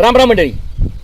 रामराम मंडळी.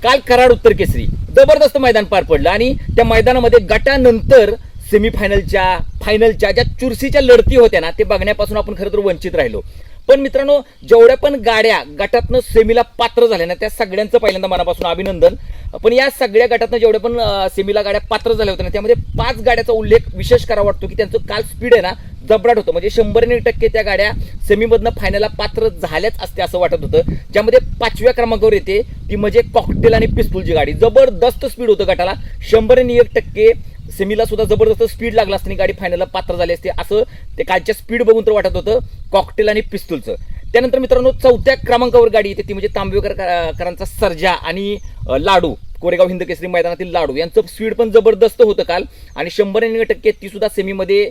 काल कराड उत्तर केसरी जबरदस्त मैदान पार पडलं आणि त्या मैदानामध्ये गटानंतर सेमीफायनलच्या फायनलच्या ज्या चुरशीच्या लढती होत्या ना ते बघण्यापासून आपण खरं तर वंचित राहिलो. पण मित्रांनो जेवढ्या पण गाड्या गटातनं सेमीला पात्र झाल्या ना त्या सगळ्यांचं पहिल्यांदा मनापासून अभिनंदन. पण या सगळ्या गटातनं जेवढ्या पण सेमीला गाड्या पात्र झाल्या होत्या ना त्यामध्ये पाच गाड्याचा उल्लेख विशेष करा वाटतो की त्यांचं काल स्पीड आहे ना जबराट होतं. म्हणजे शंभरने टक्के त्या गाड्या सेमीमधनं फायनलला पात्र झाल्याच असते असं वाटत होतं. ज्यामध्ये पाचव्या क्रमांकावर येते ती म्हणजे कॉकटेल आणि पिस्तूलची गाडी. जबरदस्त स्पीड होतं गटाला. शंभरने एक टक्के सेमीला सुद्धा जबरदस्त स्पीड लागला असते गाडी फायनलला पात्र झाली असते. असं ते कालच्या स्पीड बघून तर वाटत होतं कॉकटेल आणि पिस्तूलचं त्यानंतर मित्रांनो चौथ्या क्रमांकावर गाडी येते ती म्हणजे तांबेकर करांचा सर्जा आणि लाडू कोरेगाव हिंद केसरी मैदानातील लाडू. यांचं स्पीड पण जबरदस्त होतं काल आणि शंभर टक्के ती सुद्धा सेमीमध्ये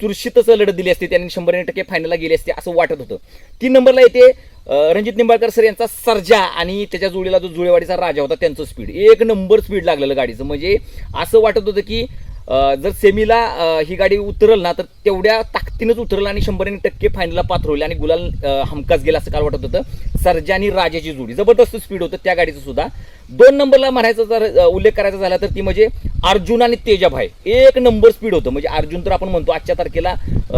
चुरशीतच लढत दिली असते त्यांनी शंभर टक्के फायनलला गेली असते असं वाटत होतं. तीन नंबरला येते रणजित निंबाळकर सर यांचा सर्जा आणि त्याच्या जोडीला जो जुळेवाडीचा राजा होता त्यांचं स्पीड एक नंबर स्पीड लागलेलं गाडीचं. म्हणजे असं वाटत होतं की जर सेमीला ही गाडी उतरल ना तर तेवढ्या ताकदीनंच उतरलं आणि शंभर टक्के फायनलला पात्र होईल आणि गुलाल हमकास गेला असं काल वाटत होतं. सर्जा आणि राजाची जोडी. जबरदस्त स्पीड होतं त्या गाडीचं सुद्धा. दोन नंबरला म्हणायचा जर उल्लेख करायचा झाला तर ती म्हणजे अर्जुन आणि तेजाभाई. एक नंबर स्पीड होतं. म्हणजे अर्जुन तर आपण म्हणतो आजच्या तारखेला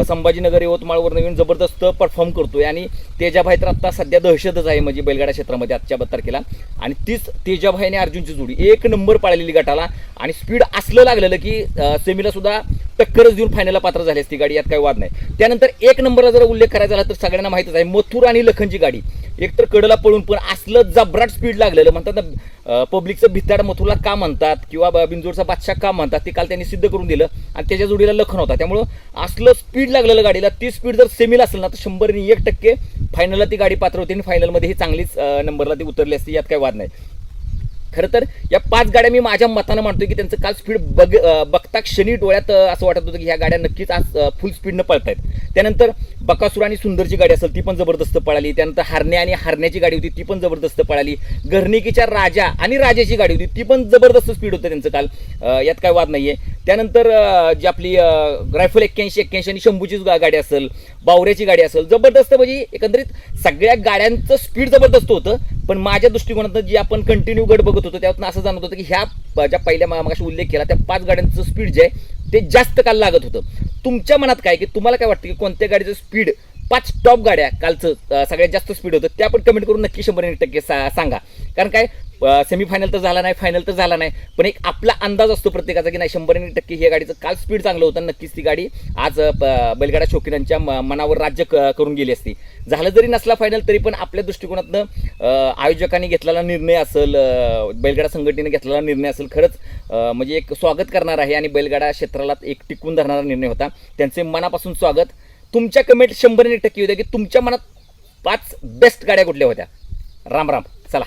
संभाजीनगर यवतमाळवर नवीन जबरदस्त परफॉर्म करतोय. आणि तेजाभाई तर आता सध्या दहशतच आहे म्हणजे बैलगाडा क्षेत्रामध्ये आजच्या तारखेला. आणि तीच तेजाभाई आणि अर्जुनची जोडी. एक नंबर पाळलेली गटाला. आणि स्पीड असलं लागलेलं की सेमीला सुद्धा टक्करच देऊन फायनलला पात्र झाली असती गाडी यात काही वाद नाही. त्यानंतर एक नंबरला जर उल्लेख करायचा झाला तर सगळ्यांना माहितच आहे मथुर आणि लखनची गाडी. एक तर कडला पळून पण असलं जबराट स्पीड लागलेलं म्हणतात ना पब्लिकचं भित्ताड मथुरला का म्हणतात किंवा बिंजोडचा बादशाह का म्हणतात ते काल त्यांनी सिद्ध करून दिलं आणि त्याच्या जोडीला लखन होता. त्यामुळं असलं स्पीड लागलेलं गाडीला ती स्पीड जर सेमीला असेल ना तर शंभरनी एक टक्के फायनलला ती गाडी पात्र होती आणि फायनलमध्ये ही चांगलीच नंबरला ती उतरली असती यात काही वाद नाही. खरं तर या पाच गाड्या मी माझ्या मतानं मानतोय की त्यांचं काल स्पीड बघ बघता क्षणी डोळ्यात असं वाटत होतं की ह्या गाड्या नक्कीच आज फुल स्पीडनं पळतायत. त्यानंतर बकासूर आणि सुंदरची गाडी असेल ती पण जबरदस्त पळाली. त्यानंतर हरण्या आणि हरण्याची गाडी होती ती पण जबरदस्त पळाली. घरणिकीच्या राजा आणि राजाची गाडी होती ती पण जबरदस्त स्पीड होतं त्यांचं काल. यात काय वाद नाही आहे त्यानंतर जी आपली रायफल एक्क्याऐंशी एक्क्याऐंशी आणि शंभूची गा- गाडी असेल बावऱ्याची गाडी असेल जबरदस्त म्हणजे एकंदरीत सगळ्या गाड्यांचं स्पीड जबरदस्त होतं पण माझ्या दृष्टिकोनातनं जी आपण कंटिन्यू गड बघत होतो त्यातून असं जाणवत होतं की ह्या प- ज्या पहिल्या मागाशी उल्लेख केला त्या पाच गाड्यांचं स्पीड जे आहे ते जास्त काल लागत होतं. तुमच्या मनात काय की तुम्हाला काय वाटतं की कोणत्या गाडीचं स्पीड पाच टॉप गाड्या कालचं सगळ्यात जास्त स्पीड होतं त्या पण कमेंट करून नक्की शंभर एक टक्के सा- सांगा. कारण काय सेमीफायनल तर झाला नाही फायनल तर झाला नाही पण एक आपला अंदाज असतो प्रत्येकाचा की नाही शंभर एक टक्के ही गाडीचं काल स्पीड चांगलं होतं नक्कीच ती गाडी आज प- बैलगाडा शौकीनांच्या म- मनावर राज्य क- करून गेली असती. झालं जरी नसला फायनल तरी पण आपल्या दृष्टिकोनातनं आयोजकांनी घेतलेला निर्णय असेल बैलगाडा संघटनेने घेतलेला निर्णय असेल खरंच म्हणजे एक स्वागत करणार आहे आणि बैलगाडा क्षेत्राला एक टिकून धरणारा निर्णय होता. त्यांचे मनापासून स्वागत. तुमच्या कमेंट शंभर टक्के येऊ होत्या की तुमच्या मनात पाच बेस्ट गाड्या कुठल्या होत्या? राम राम. चला.